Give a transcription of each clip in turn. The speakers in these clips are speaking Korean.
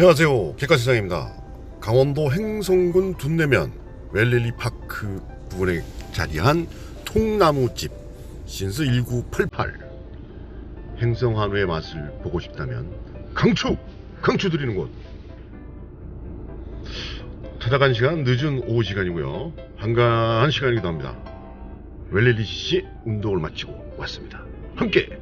안녕하세요. 객가시장입니다. 강원도 행성군 둔내면 웰릴리 파크 부근에 자리한 통나무집 신스 1988 행성 한우의 맛을 보고 싶다면 강추! 강추 드리는 곳 찾아간 시간 늦은 오후 시간이고요. 한가한 시간이기도 합니다. 웰릴리 씨 운동을 마치고 왔습니다. 함께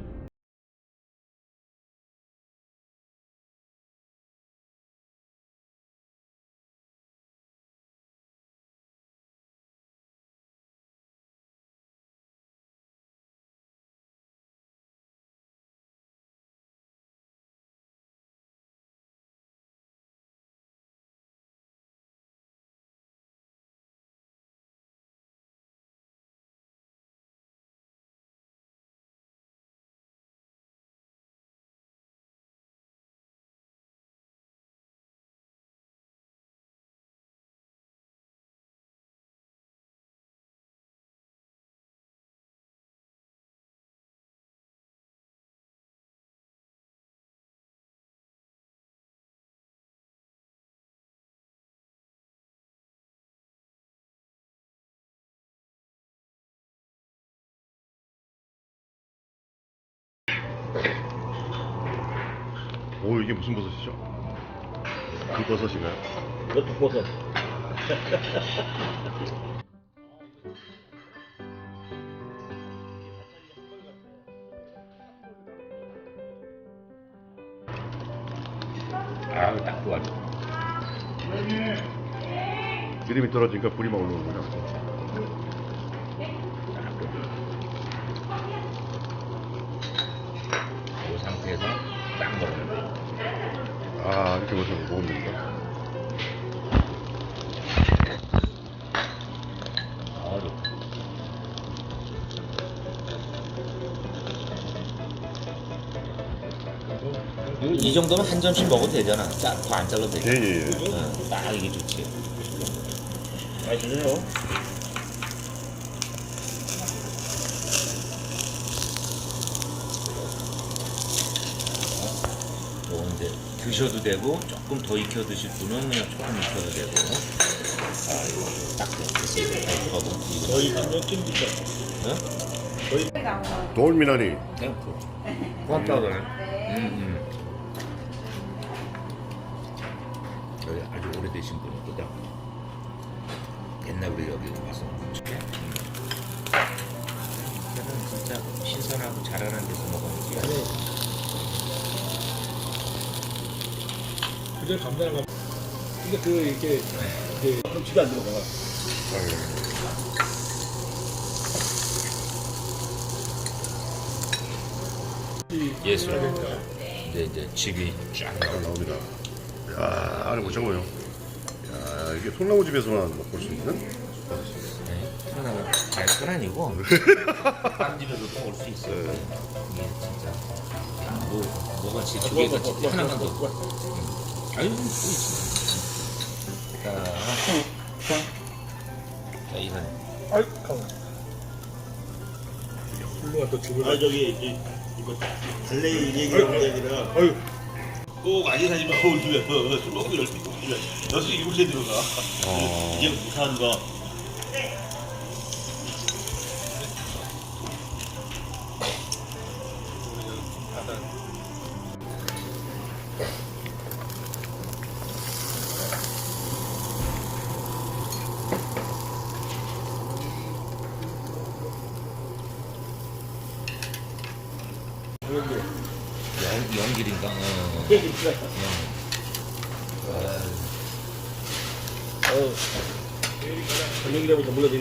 오 이게 무슨 버섯이죠? 그 버섯인가요? 이것도 버섯. 아, 딱 좋아. 기름이 떨어지니까 불이 막 올라오는구나. 이 상태에서 딱 거. 아 이렇게 벌써 먹으면 좋다. 이- 이 정도면 한 점씩 먹어도 되잖아. 더안 잘라도 되잖아. 예 예 예. 응, 딱 이게 좋지. 맛있네요. 요거 이제 드셔도 되고 조금 더 익혀 드실 분은 그냥 조금 익혀도 되고. 아 이거 딱 됐어. 이거 이거 저희 찜기죠? 응? 돌미나리 땡크. 고맙다 그래. 음, 음. 여기 아주 오래되신 분이거든. 옛날 우리 여기 와서. 진짜 신선하고 잘하는 데서 먹어야 지. 그저 감자랑 감. 근데 그 이렇게 이제 그럼 집에 안 들어가. 예술. 이제 이제 집이 쫙. 나옵니다. 야 안에 못 참고요. 야 이게 통나무 집에서만 먹을 수 있는. 네, 하나가 발건 아니고 다른 집에서도 올 수 있어요. 이게 진짜 뭐 뭐가 지 두 개가 진짜 하나만 더. 응. 아유 또 있어. 자, 자 이건 아이 가만. 훌륭한 또 집을. 아 저기 이- 이거 달래 얘기하는 게 아니라 아유 꼭 아니 사지만 서울 집에 술 먹고 일곱 시에 들어가 이제 부산 거 연 연길인가? 어. 어 저녁이라면서 몰라도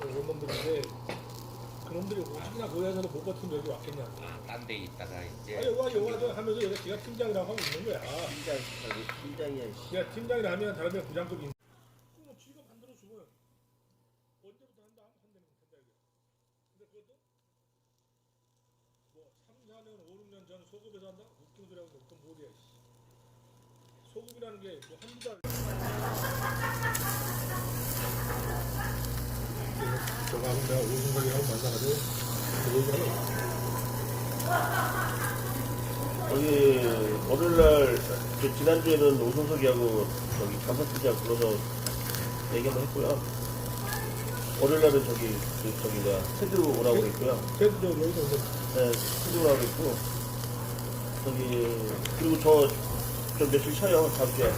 원놈들인데 그놈들이 오죽이나 고향에서 못 버티면 여기 왔겠냐. 딴데 있다가 이제 아니 와 여기서 하면서 여기가 지가 팀장이라고 하고 있는 거야. 팀장 팀장이야 지가 팀장이라 하면 다른 데가 부장급인. 그럼 지가 만들어 주면 언제부터 한다 하면 한다는 이게. 근데 그것도 뭐 3, 4년, 5, 6년 전 소급에서 한다? 웃긴 소리 하고 그건 뭐야 씨. 소급이라는 게뭐 한두 달. 저거 하고 내가 오승석이하고 만나가지고 그 얘기하는 거기 월요일날 저 지난주에는 오성석이하고 저기 감사팀장 불러서 얘기 한번 했고요. 월요일날은 저기 그, 저기가 체조 오라고 돼 있고요. 쟤도 저기, 여기서 오세요. 네, 체조 오라고 돼 있고 저기 그리고 저좀 며칠 쉬어요 다음 주에.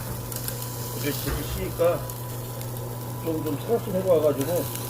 며칠 쉬니까 좀좀 생각 좀 해봐가지고.